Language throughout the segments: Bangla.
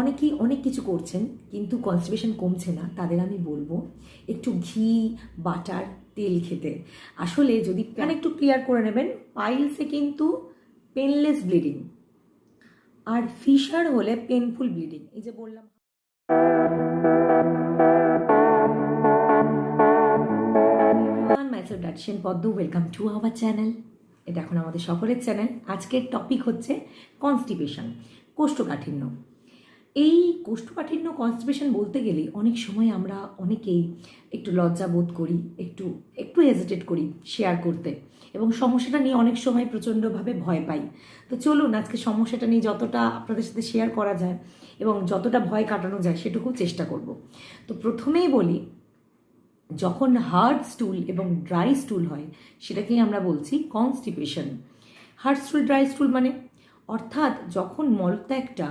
অনেকেই অনেক কিছু করছেন কিন্তু কনস্টিপেশন কমছে না তাদের আমি বলব একটু ঘি বাটার তেল খেতে। আসলে যদি প্যান একটু ক্লিয়ার করে নেবেন পাইলসে কিন্তু পেনলেস ব্লিডিং আর ফিশার হলে পেনফুল ব্লিডিং এই যে বললাম। মাইসেলফ পদ্ম ওয়েলকাম টু আওয়ার চ্যানেল এটা এখন আমাদের সকলের চ্যানেল আজকের টপিক হচ্ছে কনস্টিপেশন কোষ্ঠকাঠিন্য। এই কোষ্ঠকাঠিন্য কনস্টিপেশন বলতে গেলে অনেক সময় আমরা অনেকেই একটু লজ্জা বোধ করি, একটু একটু হেজিটেট করি শেয়ার করতে এবং সমস্যাটা নিয়ে অনেক সময় প্রচণ্ডভাবে ভয় পাই। তো চলুন আজকে সমস্যাটা নিয়ে যতটা আপনাদের সাথে শেয়ার করা যায় এবং যতটা ভয় কাটানো যায় সেটুকু চেষ্টা করব। তো প্রথমেই বলি, যখন হার্ড স্টুল এবং ড্রাই স্টুল হয় সেটাকেই আমরা বলছি constipation hard stool dry stool মানে অর্থাৎ যখন মলত্যাগটা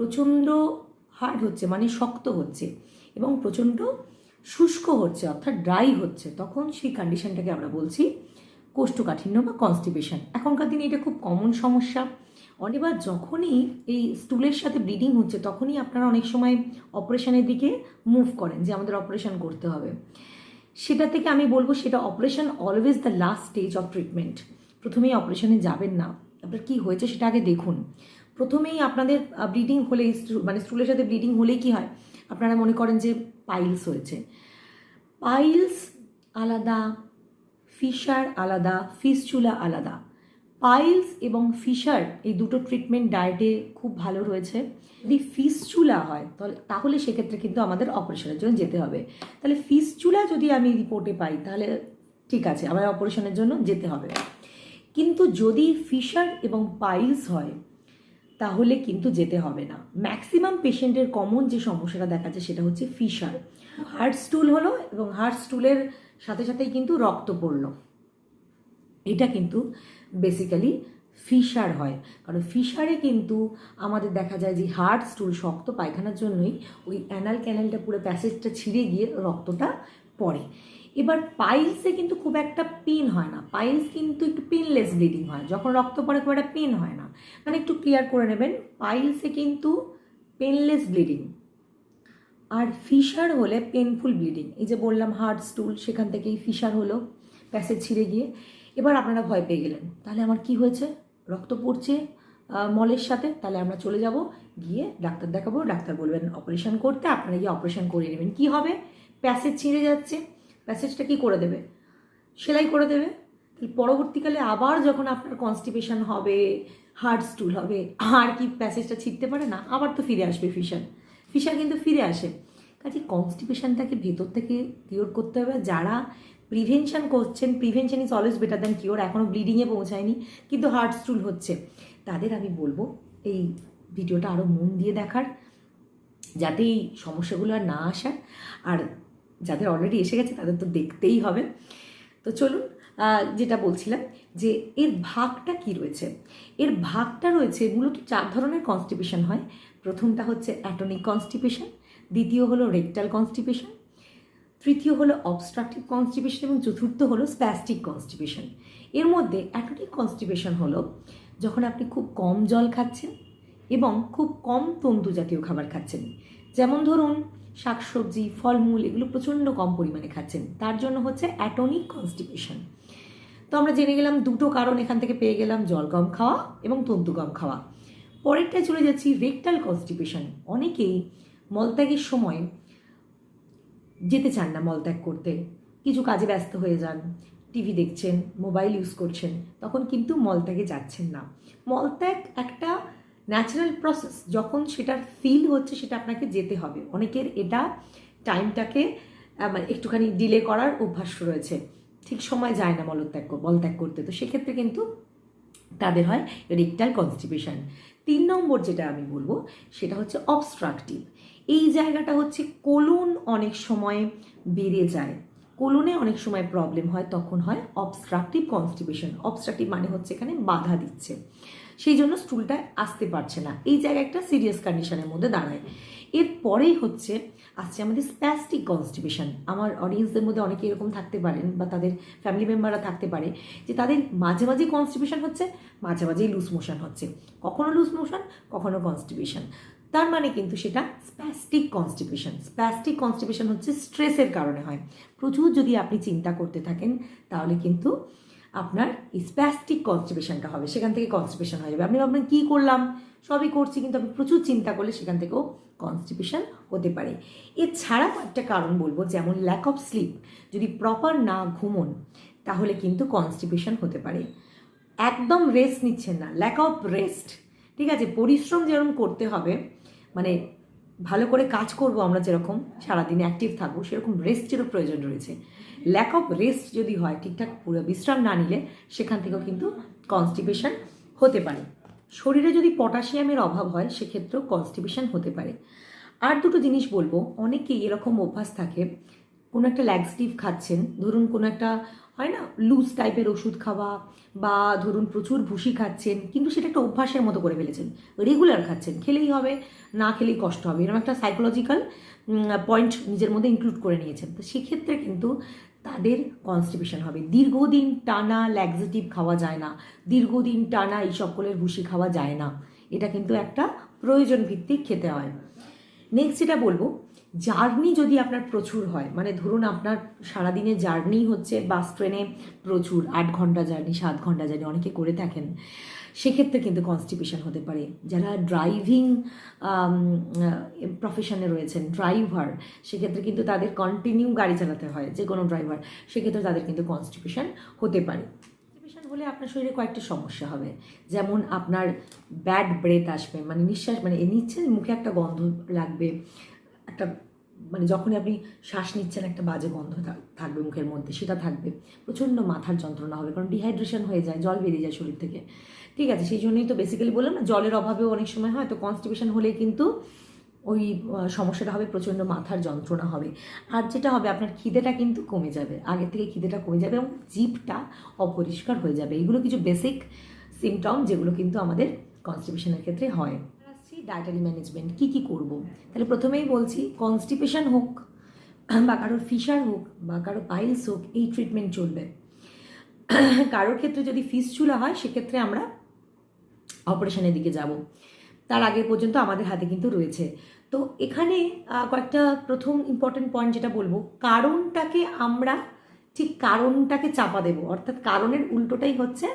প্রচণ্ড হার্ড হচ্ছে মানে শক্ত হচ্ছে এবং প্রচণ্ড শুষ্ক হচ্ছে, অর্থাৎ ড্রাই হচ্ছে। তখন সেই কন্ডিশনটাকে আমরা বলছি কোষ্ঠকাঠিন্য বা কনস্টিপেশন এখনকার দিনে এটা খুব কমন সমস্যা। অনেকবার যখনই এই স্টুলের সাথে ব্লিডিং হচ্ছে, তখনই আপনারা অনেক সময় অপারেশনের দিকে মুভ করেন যে আমাদের অপারেশন করতে হবে। সেটা থেকে আমি বলব, সেটা operation always the last stage of treatment প্রথমেই অপারেশনে যাবেন না। আপনার কী হয়েছে সেটা আগে দেখুন। প্রথমেই আপনাদের ব্লিডিং হলে মানে স্টুলের সাথে ব্লিডিং হলেই কি হয়? আপনারা মনে করেন যে পাইলস হয়েছে। পাইলস আলাদা ফিশার আলাদা ফিসচুলা আলাদা। পাইলস এবং ফিশার এই দুটো ট্রিটমেন্ট ডায়েটে খুব ভালো রয়েছে। যদি ফিসচুলা হয়, তাহলে তাহলে সেক্ষেত্রে কিন্তু আমাদের অপারেশনের জন্য যেতে হবে। তাহলে ফিসচুলা যদি আমি রিপোর্টে পাই, তাহলে ঠিক আছে, আমার অপারেশনের জন্য যেতে হবে। কিন্তু যদি ফিশার এবং পাইলস হয় তাহলে কিন্তু যেতে হবে না। ম্যাক্সিমাম পেশেন্টের কমন যে সমস্যাটা দেখা যায় সেটা হচ্ছে ফিশার হার্ট স্টুল হলো এবং হার্ট স্টুলের সাথে সাথেই কিন্তু রক্ত পড়ল এটা কিন্তু বেসিক্যালি ফিশার হয়। কারণ ফিশারে কিন্তু আমাদের দেখা যায় যে হার্ট স্টুল শক্ত পায়খানার জন্যই ওই অ্যানাল ক্যানেলটা পুরো প্যাসেজটা ছিঁড়ে গিয়ে রক্তটা পড়ে। এবার পাইলসে কিন্তু খুব একটা পেন হয় না। পাইলস কিন্তু একটু পেনলেস ব্লিডিং হয়, যখন রক্ত পড়ে খুব একটা পেন হয় না। মানে একটু ক্লিয়ার করে নেবেন পাইলসে কিন্তু পেনলেস ব্লিডিং আর ফিশার হলে পেনফুল ব্লিডিং এই যে বললাম হার্ট স্টুল সেখান থেকেই ফিশার হলো প্যাসেজ ছিঁড়ে গিয়ে। এবার আপনারা ভয় পেয়ে গেলেন। তাহলে আমার কি হয়েছে? রক্ত পড়ছে মলের সাথে, তাহলে আমরা চলে যাব, গিয়ে ডাক্তার দেখাবো। ডাক্তার বলবেন অপারেশন করতে, আপনারা গিয়ে অপারেশন করে নেবেন। কি হবে? প্যাসেজ ছিঁড়ে যাচ্ছে। প্যাসেজটা কি করে দেবে? সেলাই করে দেবে? পরবর্তীকালে আবার যখন আপনার কনস্টিপেশন হবে হার্ড স্টুল হবে, আর কি প্যাসেজটা ছিঁড়তে পারে না, আবার তো ফিরে আসবে ফিশার ফিশার কিন্তু ফিরে আসে। কাজে কনস্টিপেশনটাকে ভেতর থেকে কিওর করতে হবে। যারা প্রিভেনশন করছেন prevention is always better than cure এখনও ব্লিডিংয়ে পৌঁছায়নি, কিন্তু হার্ট স্টুল হচ্ছে। তাদের আমি বলব, এই ভিডিওটা আরও মন দিয়ে দেখার, যাতে এই সমস্যাগুলো আর না আসার। আর যাদের অলরেডি এসে গেছে, তাদের তো দেখতেই হবে। তো চলুন যেটা বলছিলাম যে, এর ভাগটা কি রয়েছে? এর ভাগটা রয়েছে মূলত চার ধরনের কনস্টিপেশন হয়। প্রথমটা হচ্ছে অ্যাটনিক কনস্টিপেশন দ্বিতীয় হলো রেকটাল কনস্টিপেশন তৃতীয় হলো অবস্ট্রাকটিভ কনস্টিপেশন এবং চতুর্থ হলো স্প্যাস্টিক কনস্টিপেশন এর মধ্যে অ্যাটনিক কনস্টিপেশন হলো যখন আপনি খুব কম জল খাচ্ছেন এবং খুব কম তন্তু জাতীয় খাবার খাচ্ছেন। যেমন ধরুন শাকসবজি, ফলমূল, এগুলো প্রচণ্ড কম পরিমাণে খাচ্ছেন। তার জন্য হচ্ছে অ্যাটনিক কনস্টিপেশন। তো আমরা জেনে গেলাম দুটো কারণ এখান থেকে পেয়ে গেলাম জল কম খাওয়া এবং তন্তু কম খাওয়া। পরেরটায় চলে যাচ্ছি রেকটাল কনস্টিপেশন। অনেকেই মলত্যাগের সময় যেতে চান না মলত্যাগ করতে। কিছু কাজে ব্যস্ত হয়ে যান, টিভি দেখছেন, মোবাইল ইউজ করছেন, তখন কিন্তু মলত্যাগে যাচ্ছেন না। মলত্যাগ একটা ন্যাচারাল প্রসেস যখন সেটার ফিল হচ্ছে সেটা আপনাকে যেতে হবে। অনেকের এটা টাইমটাকে মানে একটুখানি ডিলে করার অভ্যাস রয়েছে। ঠিক সময় যায় না মলত্যাগ মলত্যাগ করতে। তো সেক্ষেত্রে কিন্তু তাদের হয় রেকটাল কনস্টিপেশন তিন নম্বর যেটা আমি বলব, সেটা হচ্ছে অবস্ট্রাকটিভ এই জায়গাটা হচ্ছে কোলন অনেক সময় বেড়ে যায়। কোলনে অনেক সময় প্রবলেম হয়, তখন হয় অবস্ট্রাকটিভ কনস্টিপেশন অবস্ট্রাকটিভ মানে হচ্ছে এখানে বাধা দিচ্ছে। সেই জন্য স্টুলটা আসতে পারছে না। এই জায়গায় একটা সিরিয়াস কন্ডিশনের মধ্যে দাঁড়ায়। এরপরেই হচ্ছে আসছে আমাদের স্প্যাস্টিক কনস্টিপেশন আমার অডিয়েন্সদের মধ্যে অনেকে এরকম থাকতে পারেন বা তাদের ফ্যামিলি মেম্বাররা থাকতে পারে যে তাদের মাঝে মাঝে কনস্টিপেশন হচ্ছে, মাঝে মাঝেই লুজ মোশন হচ্ছে। কখনো লুজ মোশন কখনো কনস্টিপেশন তার মানে কিন্তু সেটা স্প্যাস্টিক কনস্টিপেশন স্প্যাস্টিক কনস্টিপেশন হচ্ছে স্ট্রেসের কারণে হয়। প্রচুর যদি আপনি চিন্তা করতে থাকেন, তাহলে কিন্তু আপনার স্প্যাস্টিক কনস্টিপেশনটা হবে। সেখান থেকে কনস্টিপেশন হয়ে যাবে। আপনি ভাববেন, কী করলাম? সবই করছি, কিন্তু আপনি প্রচুর চিন্তা করলে সেখান থেকেও কনস্টিপেশন হতে পারে। এছাড়াও একটা কারণ বলব, যেমন ল্যাক অফ স্লিপ যদি প্রপার না ঘুমন, তাহলে কিন্তু কনস্টিপেশন হতে পারে। একদম রেস্ট নিচ্ছেন না। ল্যাক অফ রেস্ট ঠিক আছে? পরিশ্রম যেরকম করতে হবে মানে ভালো করে কাজ করব আমরা যেরকম, সারাদিন অ্যাক্টিভ থাকব, সেরকম রেস্টেরও প্রয়োজন রয়েছে। ল্যাক অফ রেস্ট যদি হয়, ঠিকঠাক পুরো বিশ্রাম না নিলে, সেখান থেকেও কিন্তু কনস্টিপেশন হতে পারে। শরীরে যদি পটাশিয়ামের অভাব হয়, সেক্ষেত্রেও কনস্টিপেশন হতে পারে। আর দুটো জিনিস বলব, অনেকেই এরকম অভ্যাস থাকে, কোনো একটা ল্যাক্সটিভ খাচ্ছেন, ধরুন কোনো একটা হয় না? লুজ টাইপের ওষুধ খাওয়া বা ধরুন প্রচুর ভুসি খাচ্ছেন, কিন্তু সেটা একটা অভ্যাসের মতো করে ফেলেছেন। রেগুলার খাচ্ছেন, খেলেই হবে, না খেলেই কষ্ট হবে। এরকম একটা সাইকোলজিক্যাল পয়েন্ট নিজের মধ্যে ইনক্লুড করে নিয়েছেন। তো সেক্ষেত্রে কিন্তু তাদের কনস্টিপেশন হবে। দীর্ঘদিন টানা ল্যাক্সেটিভ খাওয়া যায় না। দীর্ঘদিন টানা এই সকলের ভুসি খাওয়া যায় না। এটা কিন্তু একটা প্রয়োজন ভিত্তিক খেতে হয়। নেক্সট যেটা বলব জার্নি যদি আপনার প্রচুর হয় মানে ধরুন আপনার সারাদিনের জার্নি হচ্ছে বাস, ট্রেনে প্রচুর, আট ঘণ্টা জার্নি, সাত ঘণ্টা জার্নি অনেকে করে থাকেন, সেক্ষেত্রে কিন্তু কনস্টিপেশন হতে পারে। যারা ড্রাইভিং প্রফেশনে রয়েছেন ড্রাইভার সেক্ষেত্রে কিন্তু তাদের কন্টিনিউ গাড়ি চালাতে হয় যে কোনো ড্রাইভার সেক্ষেত্রে তাদের কিন্তু কনস্টিপেশন হতে পারে। হলে আপনার শরীরে কয়েকটা সমস্যা হবে। যেমন আপনার ব্যাড ব্রেথ আসবে মানে নিঃশ্বাস মানে এ নিচ্ছেন মুখে একটা গন্ধ লাগবে একটা মানে যখনই আপনি শ্বাস নিচ্ছেন, একটা বাজে গন্ধ থাকবে মুখের মধ্যে, সেটা থাকবে। প্রচণ্ড মাথার যন্ত্রণা হবে, কারণ ডিহাইড্রেশন হয়ে যায়, জল বেরিয়ে যায় শরীর থেকে। ঠিক আছে, সেই জন্যই তো বেসিক্যালি বললাম না, জলের অভাবেও অনেক সময় হয়, তো কনস্টিপেশন হলে কিন্তু ওই সমস্যাটা হবে, প্রচণ্ড মাথার যন্ত্রণা হবে। আর যেটা হবে, আপনার খিদেটা কিন্তু কমে যাবে, আগের থেকে খিদেটা কমে যাবে এবং জিভটা অপরিষ্কার হয়ে যাবে। এগুলো কিছু বেসিক সিমটম যেগুলো কিন্তু আমাদের কনস্টিপেশনের ক্ষেত্রে হয়। ডায়েটারি ম্যানেজমেন্ট কি কি করব? তাহলে প্রথমেই বলছি কনস্টিপেশন হোক, বা কারোর ফিশার হোক, বা কারও পাইলস হোক, এই ট্রিটমেন্ট চলবে। কারোর ক্ষেত্রে যদি ফিস চুলা হয়, সেক্ষেত্রে আমরা অপারেশনের দিকে যাব। তার আগে পর্যন্ত আমাদের হাতে কিন্তু রয়েছে। তো এখানে কয়েকটা প্রথম ইম্পর্টেন্ট পয়েন্ট যেটা বলব, কারণটাকে আমরা ঠিক কারণটাকে চাপা দেব। অর্থাৎ কারণের উল্টোটাই হচ্ছে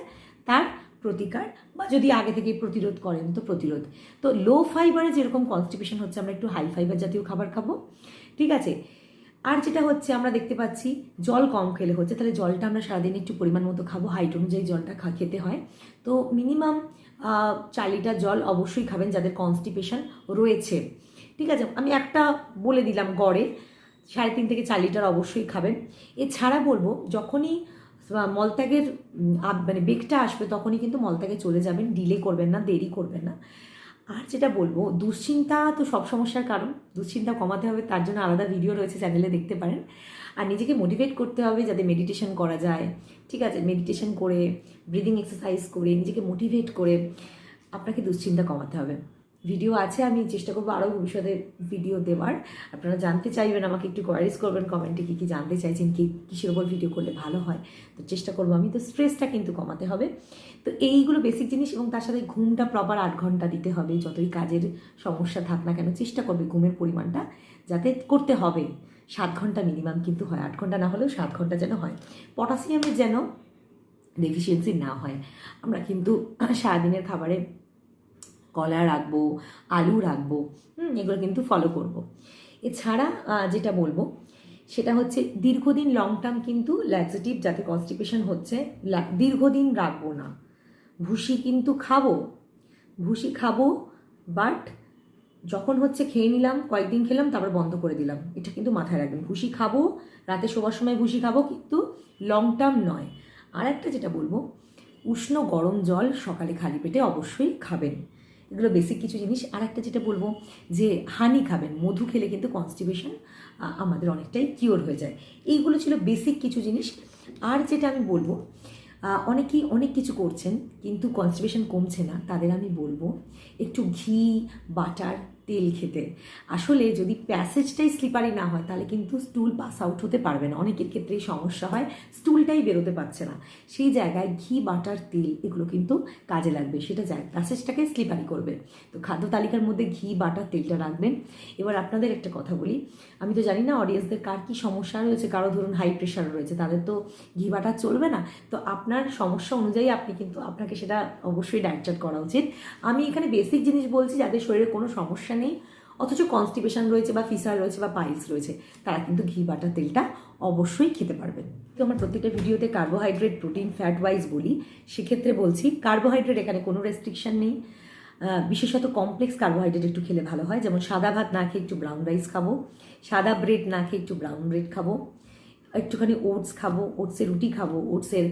তার প্রতিকার বা যদি আগে থেকে প্রতিরোধ করেন, তো প্রতিরোধ। তো লো ফাইবারে যেরকম কনস্টিপেশন হচ্ছে, আমরা একটু হাই ফাইবার জাতীয় খাবার খাব। ঠিক আছে? আর যেটা হচ্ছে, আমরা দেখতে পাচ্ছি, জল কম খেলে হচ্ছে, তাহলে জলটা আমরা সারাদিন একটু পরিমাণ মতো খাব হাইট অনুযায়ী জলটা খা, খেতে হয়। তো মিনিমাম চার লিটার জল অবশ্যই খাবেন যাদের কনস্টিপেশন রয়েছে। ঠিক আছে? আমি একটা বলে দিলাম গড়ে, সাড়ে তিন থেকে চার লিটার অবশ্যই খাবেন। এছাড়া বলব, যখনই মলত্যাগের মানে বেগটা আসবে তখনই কিন্তু মলত্যাগে চলে যাবেন ডিলে করবেন না, দেরি করবেন না। আর যেটা বলব, দুশ্চিন্তা তো সব সমস্যার কারণ, দুশ্চিন্তা কমাতে হবে, তার জন্য আলাদা ভিডিও রয়েছে চ্যানেলে দেখতে পারেন। আর নিজেকে মোটিভেট করতে হবে যাতে মেডিটেশন করা যায়, ঠিক আছে? মেডিটেশন করে ব্রিদিং এক্সারসাইজ করে, নিজেকে মোটিভেট করে আপনাকে দুশ্চিন্তা কমাতে হবে। ভিডিও আছে, আমি চেষ্টা করব আরও ভবিষ্যতে ভিডিও দেওয়ার। আপনারা জানতে চাইবেন, আমাকে একটু কোয়ারিজ করবেন কমেন্টে কী কী জানতে চাইছেন, কি কিসের ওপর ভিডিও করলে ভালো হয়, তো চেষ্টা করব আমি। তো স্ট্রেসটা কিন্তু কমাতে হবে। তো এইগুলো বেসিক জিনিস এবং তার সাথে ঘুমটা প্রপার আট ঘণ্টা দিতে হবে, যতই কাজের সমস্যা থাক না কেন, চেষ্টা করবে ঘুমের পরিমাণটা যাতে করতে হবে। সাত ঘণ্টা মিনিমাম কিন্তু হয়, আট ঘণ্টা না হলেও সাত ঘণ্টা যেন হয়। পটাশিয়ামের যেন ডেফিসিয়েন্সি না হয়। আমরা কিন্তু সারাদিনের খাবারে কলা রাখব, আলু রাখব, হুম, এগুলো কিন্তু ফলো করব। এছাড়া যেটা বলব, সেটা হচ্ছে দীর্ঘদিন লং টার্ম কিন্তু ল্যাক্সেটিভ যাতে কনস্টিপেশন হচ্ছে দীর্ঘদিন রাখব না। ভুসি কিন্তু খাব, ভুসি খাব বাট যখন হচ্ছে খেয়ে নিলাম, কয়েকদিন খেলাম, তারপর বন্ধ করে দিলাম। এটা কিন্তু মাথায় রাখবেন। ভুসি খাব, রাতে শোবার সময় ভুসি খাব কিন্তু লং টার্ম নয়। আর একটা যেটা বলব, উষ্ণ গরম জল সকালে খালি পেটে অবশ্যই খাবেন। এগুলো বেসিক কিছু জিনিস। আর একটা যেটা বলব যে হানি খাবেন, মধু খেলে কিন্তু কনস্টিপেশন আমাদের অনেকটাই কিওর হয়ে যায়। এইগুলো ছিল বেসিক কিছু জিনিস। আর যেটা আমি বলব অনেকেই অনেক কিছু করছেন, কিন্তু কনস্টিপেশন কমছে না। তাদের আমি বলব, একটু ঘি বাটার তেল খেতে। আসলে যদি প্যাসেজটাই স্লিপারি না হয়, তাহলে কিন্তু স্টুল পাস আউট হতে পারবে না। অনেকের ক্ষেত্রেই সমস্যা হয় স্টুলটাই বেরোতে পারছে না। সেই জায়গায় ঘি, বাটার, তেল, এগুলো কিন্তু কাজে লাগবে। সেটা যায় প্যাসেজটাকে স্লিপারি করবে। তো খাদ্য তালিকার মধ্যে ঘি, বাটার, তেলটা রাখবেন। এবার আপনাদের একটা কথা বলি। আমি তো জানি না অডিয়েন্সদের কার কী সমস্যা রয়েছে, কারও ধরুন হাই প্রেশার রয়েছে, তাদের তো ঘি, বাটার চলবে না। তো আপনার সমস্যা অনুযায়ী আপনি কিন্তু আপনাকে সেটা অবশ্যই ডায়েট করা উচিত। আমি এখানে বেসিক জিনিস বলছি যাদের শরীরে কোনো সমস্যা নেই অথচ কনস্টিপেশন রয়েছে বা ফিসার রয়েছে বা পাইলস রয়েছে, তারা কিন্তু ঘি, বাটার, তেলটা অবশ্যই খেতে পারবেন তো আমার প্রত্যেকটা ভিডিওতে কার্বোহাইড্রেট প্রোটিন ফ্যাট ওয়াইজ বলি, সেক্ষেত্রে বলছি কার্বোহাইড্রেট এখানে কোনো রেস্ট্রিকশন নেই। বিশেষত কমপ্লেক্স কার্বোহাইড্রেট একটু খেলে ভালো হয়, যেমন সাদা ভাত না খেয়ে একটু ব্রাউন রাইস খাব, সাদা ব্রেড না খেয়ে একটু ব্রাউন ব্রেড খাব, একটুখানি ওটস খাব ওটসের রুটি খাব ওটসের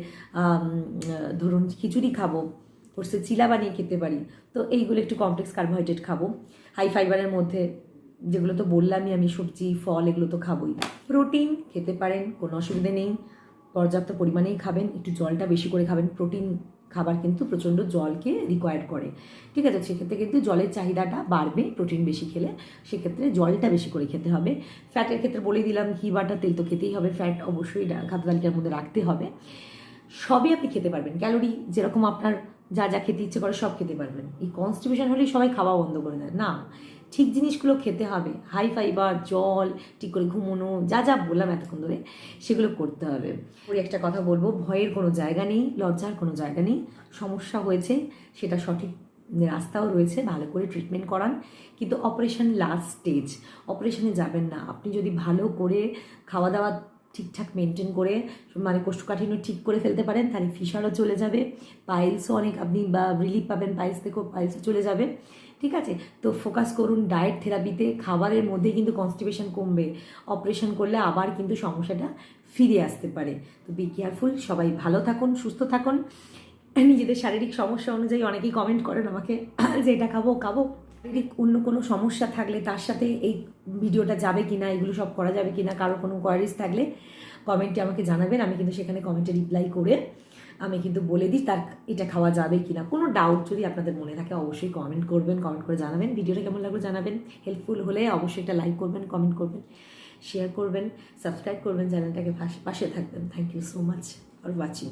ধরুন খিচুড়ি খাব ওটসের চিলা বানিয়ে খেতে পারি, তো এইগুলো একটু কমপ্লেক্স কার্বোহাইড্রেট খাব। হাই ফাইবারের মধ্যে যেগুলো তো বললামই আমি, সবজি, ফল, এগুলো তো খাবই। প্রোটিন খেতে পারেন, কোনো অসুবিধে নেই। পর্যাপ্ত পরিমাণেই খাবেন, একটু জলটা বেশি করে খাবেন। প্রোটিন খাবার কিন্তু প্রচণ্ড জলকে রিকোয়ার্ড করে। ঠিক আছে, সেক্ষেত্রে কিন্তু জলের চাহিদাটা বাড়বে, প্রোটিন বেশি খেলে। সেক্ষেত্রে জলটা বেশি করে খেতে হবে। ফ্যাটের ক্ষেত্রে বলে দিলাম, ঘি বাটা তেল তো খেতেই হবে। ফ্যাট অবশ্যই খাদ্য তালিকার মধ্যে রাখতে হবে। সবই আপনি খেতে পারবেন। ক্যালোরি যেরকম আপনার যা যা খেতে ইচ্ছে করে সব খেতে পারবেন। এই কনস্টিপেশন হলেই সবাই খাওয়া বন্ধ করে দেয়। না, ঠিক জিনিসগুলো খেতে হবে। হাই ফাইবার জল, ঠিক করে ঘুমোনো, যা যা বললাম এতক্ষণ ধরে, সেগুলো করতে হবে। ওই একটা কথা বলব, ভয়ের কোনো জায়গা নেই, লজ্জার কোনো জায়গা নেই। সমস্যা হয়েছে, সেটা সঠিক রাস্তাও রয়েছে, ভালো করে ট্রিটমেন্ট করান। কিন্তু অপারেশন লাস্ট স্টেজ অপারেশনে যাবেন না। আপনি যদি ভালো করে খাওয়া দাওয়া ঠিকঠাক মেনটেন করে মানে কোষ্ঠকাঠিন্য ঠিক করে ফেলতে পারেন তাহলে ফিশারও চলে যাবে। পাইলসও অনেক আপনি বা রিলিফ পাবেন পাইলস থেকেও পাইলসও চলে যাবে। ঠিক আছে? তো ফোকাস করুন ডায়েট থেরাপিতে খাবারের মধ্যে কিন্তু কনস্টিপেশন কমবে। অপারেশন করলে আবার কিন্তু সমস্যাটা ফিরে আসতে পারে। তো বি কেয়ারফুল সবাই ভালো থাকুন, সুস্থ থাকুন। নিজেদের শারীরিক সমস্যা অনুযায়ী অনেকেই কমেন্ট করেন আমাকে, যে এটা খাব খাব। অন্য কোনো সমস্যা থাকলে তার সাথে এই ভিডিওটা যাবে কি না এগুলো সব করা যাবে কি না কারও কোনো কোয়ারিজ থাকলে কমেন্টে আমাকে জানাবেন, আমি কিন্তু সেখানে কমেন্টে রিপ্লাই করে আমি কিন্তু বলে দিই তার এটা খাওয়া যাবে কি না কোনো ডাউট যদি আপনাদের মনে থাকে অবশ্যই কমেন্ট করবেন কমেন্ট করে জানাবেন। ভিডিওটা কেমন লাগল জানাবেন। হেল্পফুল হলে অবশ্যই একটা লাইক করবেন কমেন্ট করবেন শেয়ার করবেন সাবস্ক্রাইব করবেন চ্যানেলটাকে পাশে থাকবেন। Thank you so much for watching